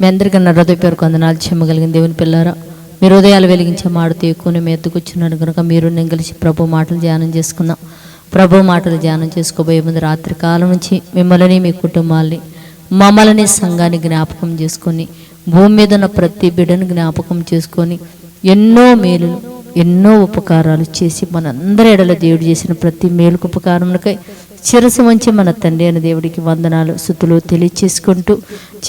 మీ అందరికీ నా హృదయ పేరు కొందనాలు చెమ్మగలిగిన దేవుని పిల్లారా మీరు హృదయాలు వెలిగించే మాటతో ఎక్కువని మీ ఎత్తుకొచ్చున్నాను కనుక మీరు నేను కలిసి ప్రభు మాటలు ధ్యానం చేసుకుందాం. ప్రభు మాటలు ధ్యానం చేసుకోబోయే ముందు రాత్రి కాలం నుంచి మిమ్మల్ని మీ కుటుంబాల్ని మమ్మల్ని సంఘాన్ని జ్ఞాపకం చేసుకొని భూమి మీద ఉన్న ప్రతి బిడ్డను జ్ఞాపకం చేసుకొని ఎన్నో మేలు ఎన్నో ఉపకారాలు చేసి మనందరి ఎడల దేవుడు చేసిన ప్రతి మేలుకు ఉపకారములకై శిరసు వంచి మన తండ్రి అయిన దేవుడికి వందనాలు సుతులు తెలియచేసుకుంటూ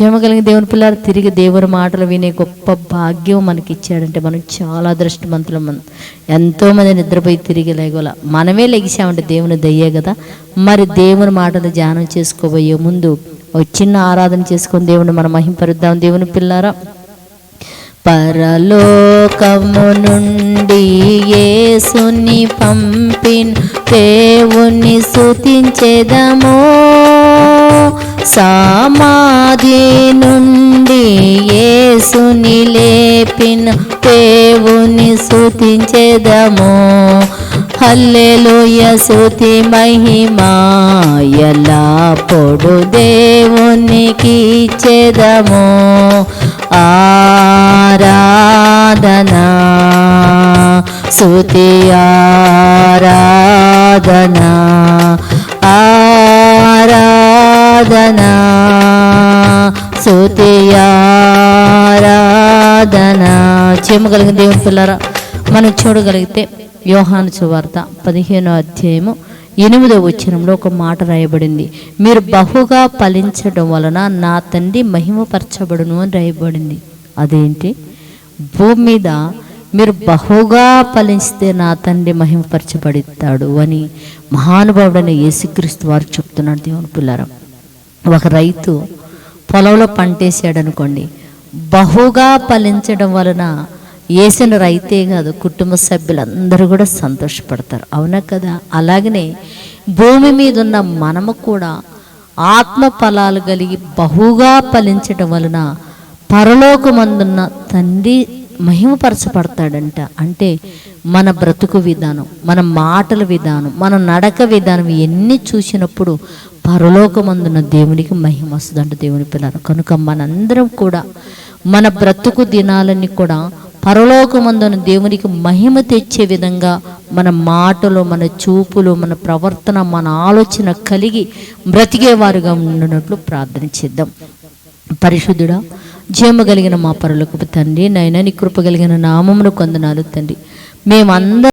చేయగలిగిన దేవుని పిల్లలు తిరిగి దేవుని మాటలు వినే గొప్ప భాగ్యం మనకి ఇచ్చాడంటే మనం చాలా అదృష్టవంతులం. మనం ఎంతోమంది నిద్రపోయి తిరిగి లేగల. మనమే లెగిసామంటే దేవుని దయ్యే కదా. మరి దేవుని మాటలు ధ్యానం చేసుకోబోయే ముందు ఒక చిన్న ఆరాధన చేసుకొని దేవుని మనం మహింపరుద్దాం దేవుని పిల్లారా. పరలో పరలోకము నుండి యేసుని పంపిన్ దేవుని స్తుతించెదము. సమాధి నుండి యేసుని లేపిన దేవుని స్తుతించెదము. హల్లెలూయ స్తుతి మహిమా ఎలా పొడు దేవునికి ఇచ్చెదము. ఆరాధనా స్తుతి ఆరాధనా ఆరాధనా స్తుతి ఆరాధనా. చేయగలిగిన దేవుని పిల్లరా మనం చూడగలిగితే యోహాను సువార్త పదిహేనో అధ్యాయము ఎనిమిదో వచ్చినంలో ఒక మాట రాయబడింది. మీరు బహుగా ఫలించడం వలన నా తండ్రి మహిమపరచబడును అని రాయబడింది. అదేంటి? భూమి మీద మీరు బహుగా ఫలిస్తే నా తండ్రి మహిమపరచబడతాడు అని మహానుభావుడైన యేసుక్రీస్తు వారు చెప్తున్నాడు దేవుని పిల్లరం. ఒక రైతు పొలంలో పంటేసాడు అనుకోండి బహుగా ఫలించడం వలన వేసిన రైతే కాదు కుటుంబ సభ్యులందరూ కూడా సంతోషపడతారు. అవునా కదా? అలాగనే భూమి మీద ఉన్న మనము కూడా ఆత్మ ఫలాలు కలిగి బహుగా ఫలించడం వలన పరలోకమందున్న తండ్రి మహిమపరచబడతాడంట. అంటే మన బ్రతుకు విధానం మన మాటల విధానం మన నడక విధానం ఇవన్నీ చూసినప్పుడు పరలోకమందున్న దేవునికి మహిమ వస్తుందంట దేవుని పిల్లలు. కనుక మనందరం కూడా మన బ్రతుకు దినాలన్నీ కూడా పరలోకమందున దేవునికి మహిమ తెచ్చే విధంగా మన మాటలు మన చూపులు మన ప్రవర్తన మన ఆలోచన కలిగి బ్రతికేవారుగా ఉండినట్లు ప్రార్థన చేద్దాం. పరిశుద్ధుడా జీవము కలిగిన మా పరులకు తండ్రి. నైనా నీ కృప కలిగిన నామమును కొందనాలు తండ్రి. మేమందరం